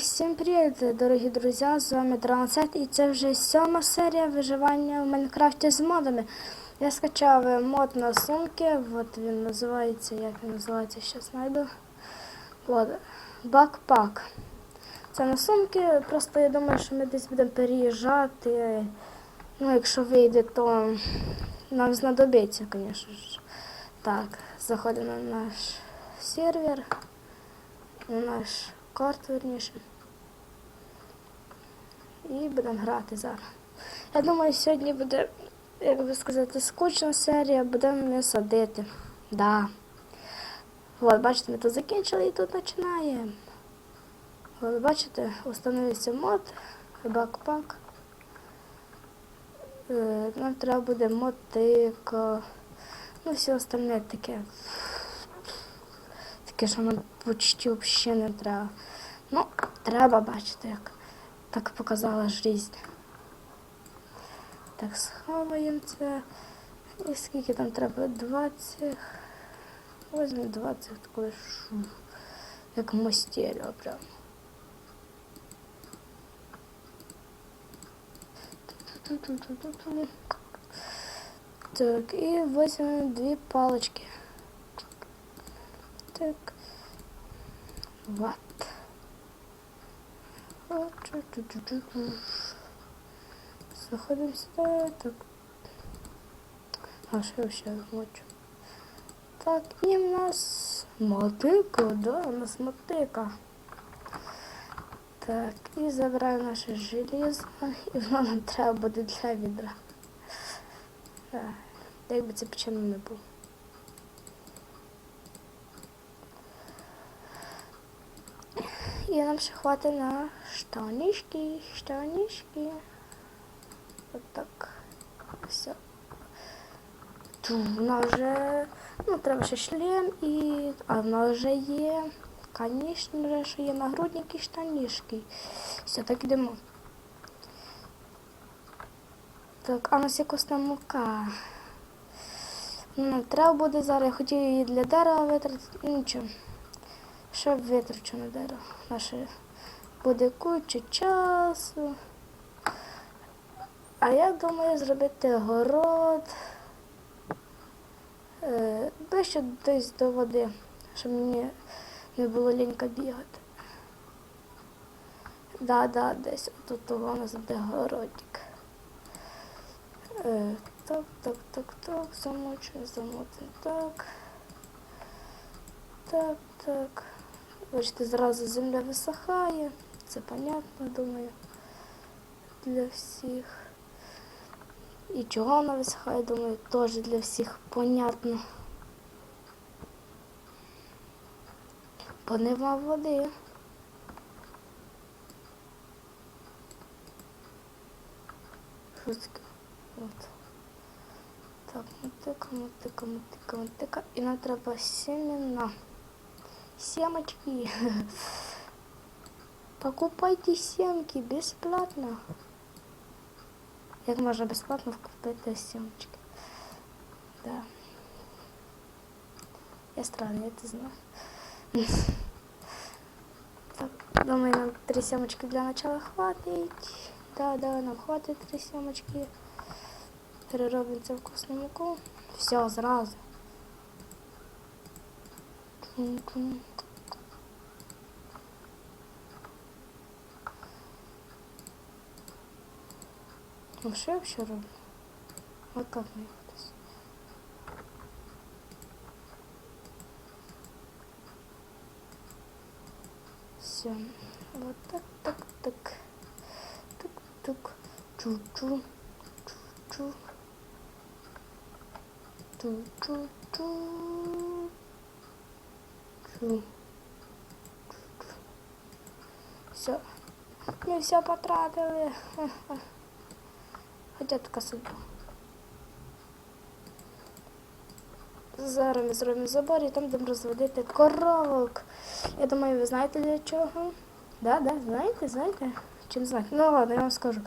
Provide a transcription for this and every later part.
всім привіт, дорогі друзі! З вами Дранцет і це вже сьома серія виживання в Майнкрафті з модами. Я скачав мод на сумки, от він називається, як він називається, ще знайду. От, бакпак. Це на сумки, просто я думаю, що ми десь будемо переїжджати. Ну, якщо вийде, то нам знадобиться, звісно ж. Так, заходимо на наш сервер, на наш карт, верніше. І будемо грати зараз. Я думаю, сьогодні буде, як би сказати, скучна серія, будемо не садити. Да. От, бачите, ми тут закінчили і тут починаємо. От, бачите, установився мод, бакпак. Е, Нам треба буде мотика. Ну, все остальне таке. Таке, що нам почти взагалі не треба. Ну, треба бачити, як так показала жизнь. Так, сховаємо це. І скільки там треба? 20. Возьмемо 20 такої шу. Як мастеріо прям. Ту-ту-ту-ту-ту. Так, і возьмемо дві палочки. Так. Вот. Вот, чу-чу-чу-чу. Заходим сюда. Так. А що я ще мочу? Так, і в нас мотика, да, у нас мотика. Так, і забираємо наше железо, і воно нам треба буде для відра. Так, як би це причина не було. І нам ще хватить на штанишки, штанишки. От так. Все. Ту, нас вже, ну, треба ще шлем і. А в нас вже є. Звісно же, що є нагрудники штанішки. Все, так йдемо. Так, а у нас є косна мука. Ну, треба буде зараз, я хотів її для дерева витратити, нічого. Що витрачу на дерево? Наше буде куча часу. А я думаю зробити город е, ближче десь до води, щоб мені не було лінька бігати. Да, да, десь тут у нас буде городик. Е, так, так, так, так, замочуємо, замотуємо, так. Так, так. Бачите, зразу земля висихає. Це понятно, думаю, для всіх. І чого вона висихає, думаю, теж для всіх понятно. Бо нема води. Що таке? Так, мотика, мотика, мотика, мотика. І нам треба семена. Семочки. Покупайте семки бесплатно. Як можна безплатно купити семечки? Да. Я странный, я это знаю. Так, думаю, нам три семечки для начала хватить. Да, да, нам хватит три семечки. Переробимо це вкусну муку. Все, зразу. Ну що я вообще роблю? А как мне здесь? Все. Вот так, так, так. Тук, тук. Чу-чу. Чу-чу. Чу-чу-чу. Чу. Все. Ми все потратили. Хоча така судьба. Зараз ми зробимо забор і там будемо розводити коровок. Я думаю, ви знаєте для чого? Да, да, знаєте, знаєте? Чи не знаєте? Ну ладно, я вам скажу.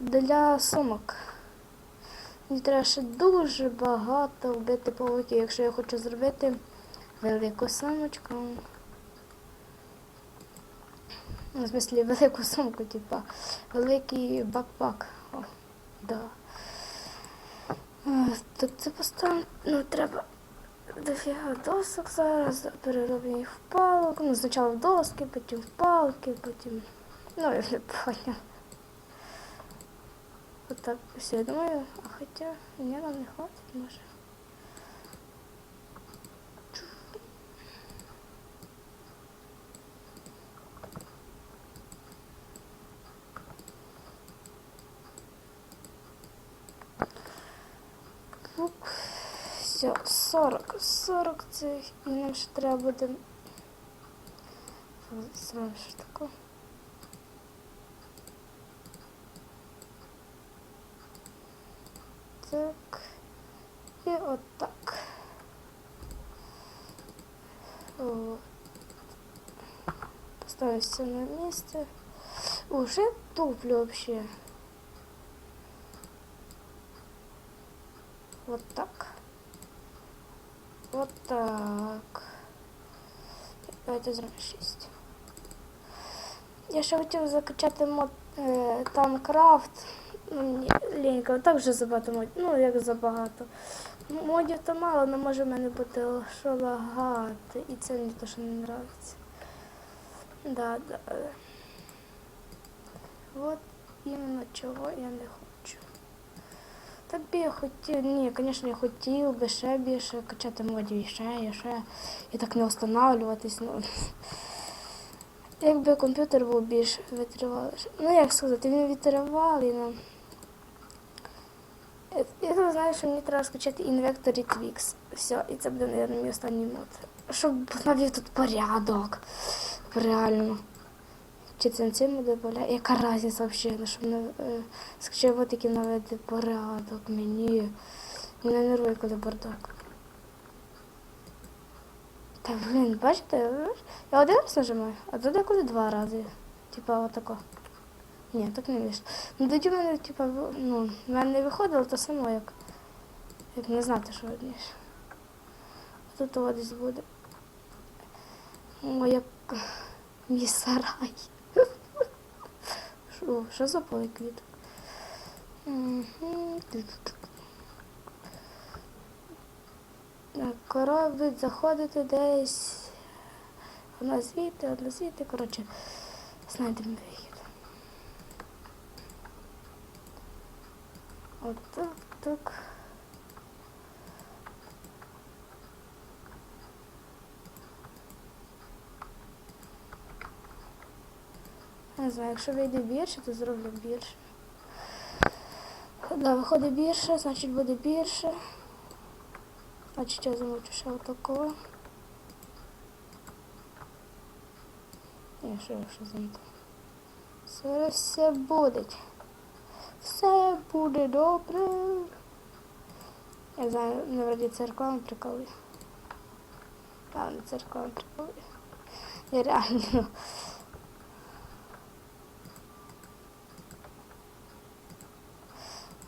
Для сумок. Мені треба ще дуже багато вбити павуків, якщо я хочу зробити велику сумочку. Ну, в смислі, велику сумку, типа, великий бакпак. О, да. Е, Так це поставимо, ну треба дофіга досок зараз, переробимо їх в палок. Ну, спочатку в доски, потім в палки, потім. Ну, я не поняв. Отак все, я думаю, а хоча ні, нам не хватить, може. Все, 40. 40 цих. І нам ще треба буде. Саме що таке. Так. І отак. О. Поставив все на місце. Уже туплю вообще. Вот так. Вот так. Давайте зробимо 6. Я ще хотів закачати мод е, Танкрафт. Ну, мені лінька, так вже забагато модів. Ну, як забагато. Модів то мало, але може в мене бути що лагати. І це мені то, що не подобається. Да, да. Вот іменно чого я не хочу. Та б я хотів, ні, звісно, я хотів би ще більше качати модів і ще, і ще. І так не встановлюватись. Ну. Якби комп'ютер був більш витривалий. Ну як сказати, він витривалий, ну. Я знаю, що мені треба скачати Inventory Twix. Все, і це буде, мабуть, мій останній мод. Щоб навів тут порядок. Реально. Чи буде поля? Яка різниця взагалі, ну, щоб не е, скачав от такі наведи порядок мені. Мене нервує, коли бардак. Та блін, бачите, я один раз нажимаю, а тут деколи два рази. Типа отако. Ні, так не вийшло. Ну тоді в мене, типа, ну, в мене не виходило то само, як, як не знати, що одніше. Тут десь буде. Як мій сарай. Що, що за поле квіток? Так, Корови будуть заходити десь. Одна звідти, одна звідти. Коротше, знайдемо вихід. От так, так. Не знаю, якщо вийде більше, то зроблю більше. Да, виходить більше, значить буде більше. Значить я замовчу ще отакого. Ні, що якщо замовчу. Зараз все буде. Все буде добре. Я знаю, не вроді церквами приколи. А, не церквами приколи. Я реально.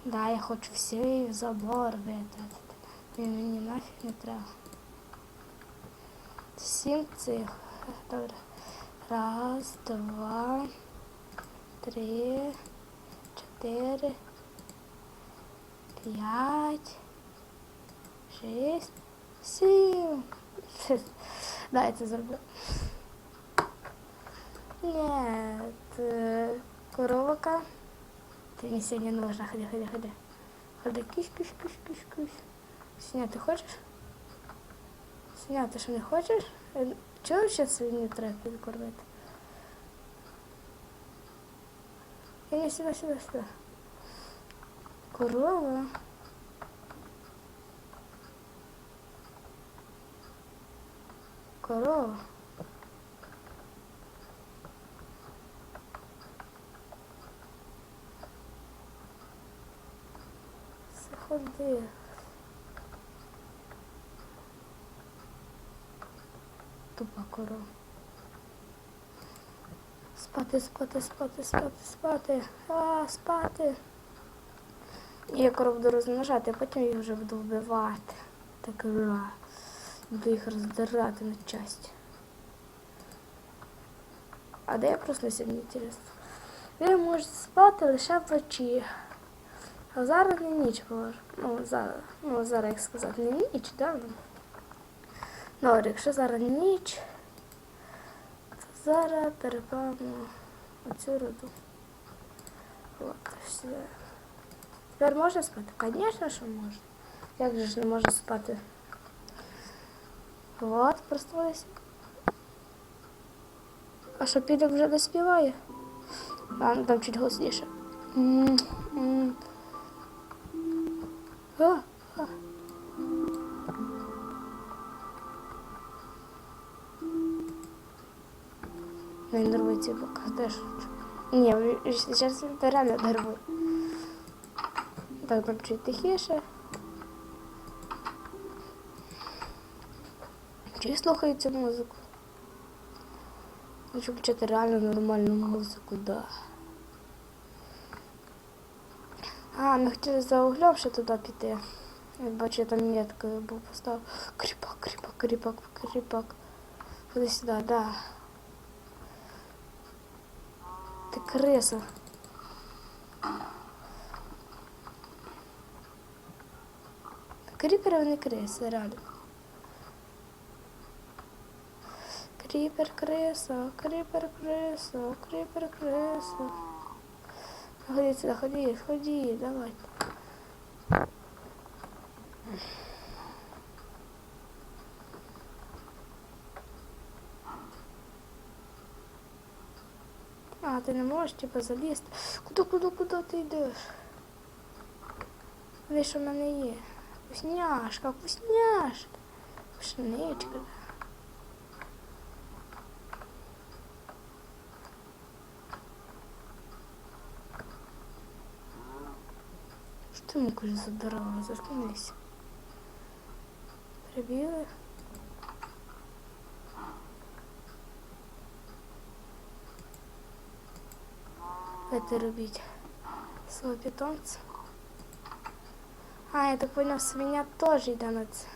Да, я хочу все і в забор витратити. Він мені нафіг не треба. Сім цих. Добре. Раз, два, три, чотири, п'ять, шість, сім. Да, я це зроблю. Нет, э, коровка. Ты мне сегодня нужно. Ходи, ходи, ходи. Ходи, киш, киш, киш, киш, киш. Сіня, ти хочеш? Сіня, ти що не хочеш? Е, Чого ще свині треба підкормити? Я не сюди, сюди. Корова. Корова. Заходи. Тупа корова. Спати, спати, спати, спати, спати. А, спати. Я коров буду розмножати, а потім їх вже буду вбивати. Так ра. Буду їх роздирати на часті. А де я проснуся, мені інтересно. Ви можете спати лише вночі. А зараз не ніч може. Ну, зараз, ну, зараз як сказати, не ніч, да? ну. Якщо зараз ніч, то зараз перепевно оцю роду. От, все. Тепер можна спати? Звісно, що можна. Як же ж не можна спати? От, проснулися. А що піде вже не співає? Там чуть голосніше. М, м. Він нервує ці бока теж. Ні, зараз він реально нервує. Так, чуть тихіше. Чи слухаю цю музику? Хочу почати реально нормальну музику, да. А, ми хотіли за углем ще туди піти. Я бачу, я там метку був поставив. Кріпак, кріпак, кріпак, кріпак. Ходи сюди, да. Ти криса. Кріпери вони криси, реально. Кріпер криса, кріпер криса, кріпер криса. Ходи сюди, ходи, ходи, давай. А, ти не можеш типу залізти. Куди, куди, куди ти йдеш? Ви що в мене є? Вкусняшка, вкусняшка. Ти мукаєш за дорогу? Заткнися. Прибіли. Это робіть свого питомця. А, я так понял, свиня тоже це.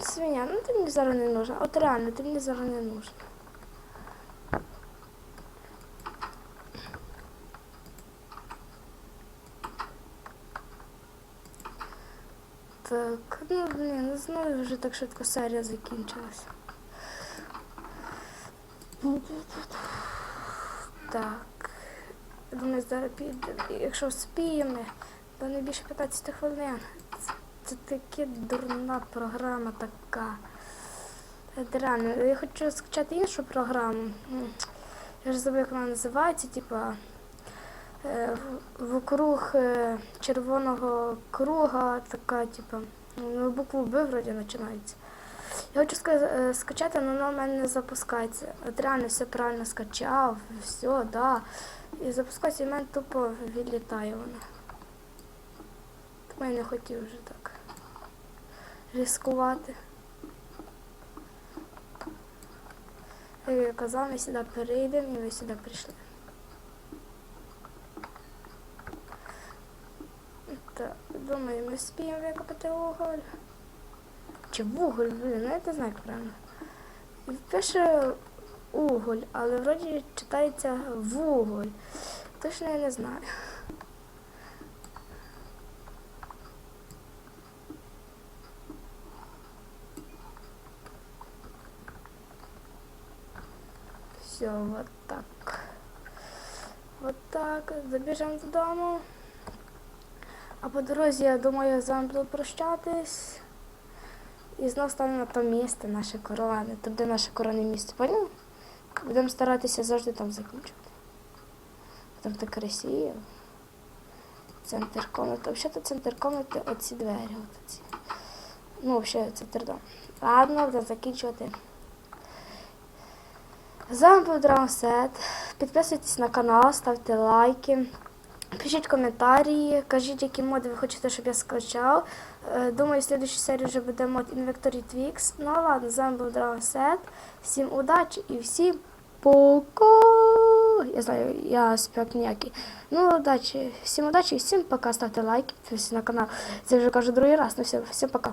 Свиня, ну ти мені зараз не нужна. От реально, ти мені зараз не нужна. Так, ну не знаю, вже так швидко серія закінчилась. Так. Думаю, зараз піде. Якщо вспіємо, то не більше 15 хвилин. Це, це таке дурна програма така. Це. Я хочу скачати іншу програму. Я ж забув, як вона називається, типа. Е, Вокруг е, червоного круга, така, типа, ну, букву Б вроді починається. Я хочу е, скачати, але воно в мене не запускається. От реально все правильно скачав, все, да. І запускається, і в мене тупо відлітає воно. Тому я не хотів вже так ризикувати. Я казав, ми сюди перейдемо і ви сюди прийшли. Так, думаю, ми спіємо викопати уголь. Чи вуголь, блін, ну я не знаю як правильно. Пише уголь, але вроді читається вуголь. Точно я не знаю. Все, вот так. Вот так. Забіжемо додому. А по дорозі, я думаю, я з вами буду прощатись. І знов стане на то місце наше. Тут де наше коронне місце, поняв? Будемо старатися завжди там закінчувати. Там так красиво. Центр комнати. Взагалі центр комнати оці двері. Оці. Ну, взагалі, центр дому. Ладно, будемо закінчувати. З вами був Драунсет. Підписуйтесь на канал, ставте лайки. Пишіть коментарі, кажіть, які моди ви хочете, щоб я скачав. Е, Думаю, в слідчій серії вже буде мод Invectory Twix. Ну а ладно, з вами був Dragonset. Всім удачі і всім пока. Я знаю, я спек ніякий. Ну, удачі, всім удачі і всім пока. Ставте лайки, підписуйтесь на канал. Це вже кажу другий раз. Ну все, всім пока.